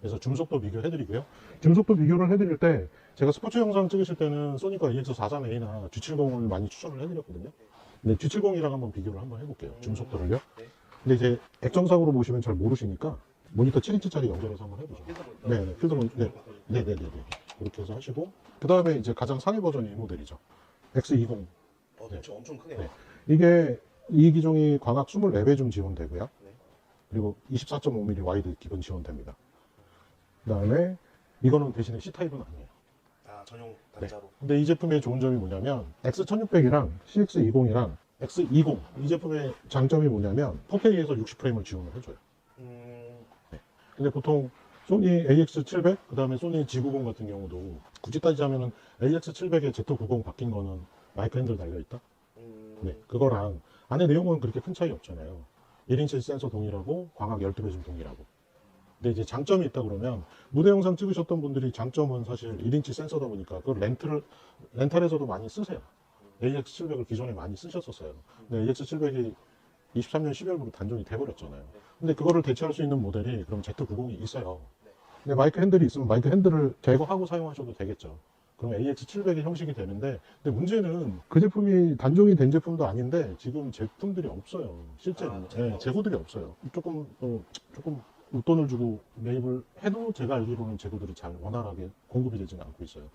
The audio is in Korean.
그래서 줌속도 비교해드리고요. 줌속도 비교를 해드릴 때 제가 스포츠 영상 찍으실 때는 소니카 EX43A나 G70을 많이 추천을 해드렸거든요. 근데 G70이랑 한번 비교를 한번 해볼게요. 줌속도를요. 네. 근데 이제 액정상으로 보시면 잘 모르시니까 모니터 7인치짜리 연결해서 한번 해보죠. 네, 네, 필드 몬 네, 네, 네, 네, 네. 그렇게 해서 하시고 그 다음에 이제 가장 상위 버전이 이 모델이죠. X20. 어, 네. 엄청 엄청 크네요. 네. 이게 이 기종이 광학 24배 줌 지원되고요. 네. 그리고 24.5mm 와이드 기본 지원됩니다. 그 다음에 이거는 대신에 C타입은 아니에요. 아, 전용 단자로. 근데 이 제품의 좋은 점이 뭐냐면 X1600이랑 CX20이랑 X20 이 제품의 장점이 뭐냐면 4K에서 60프레임을 지원을 해줘요. 음, 근데 보통 소니 AX700, 그 다음에 소니 G90 같은 경우도 굳이 따지자면은 AX700에 Z90 바뀐 거는 마이크 핸들 달려있다? 음, 네, 그거랑 안에 내용은 그렇게 큰 차이 없잖아요. 1인치 센서 동일하고 광학 12배 줌 동일하고. 근데 이제 장점이 있다 그러면 무대 영상 찍으셨던 분들이 장점은 사실 1인치 센서다 보니까 그 렌트를 렌탈에서도 많이 쓰세요. AX700을 기존에 많이 쓰셨었어요. 근데 AX700이 23년 12월부터 단종이 돼버렸잖아요. 근데 그거를 대체할 수 있는 모델이 그럼 Z90이 있어요. 근데 마이크 핸들이 있으면 마이크 핸들을 제거하고 사용하셔도 되겠죠. 그럼 AX700의 형식이 되는데, 근데 문제는 그 제품이 단종이 된 제품도 아닌데 지금 제품들이 없어요. 실제로 아, 네, 재고들이 없어요. 조금 어, 조금 웃돈을 주고 매입을 해도 제가 알기로는 재고들이 잘 원활하게 공급이 되지는 않고 있어요.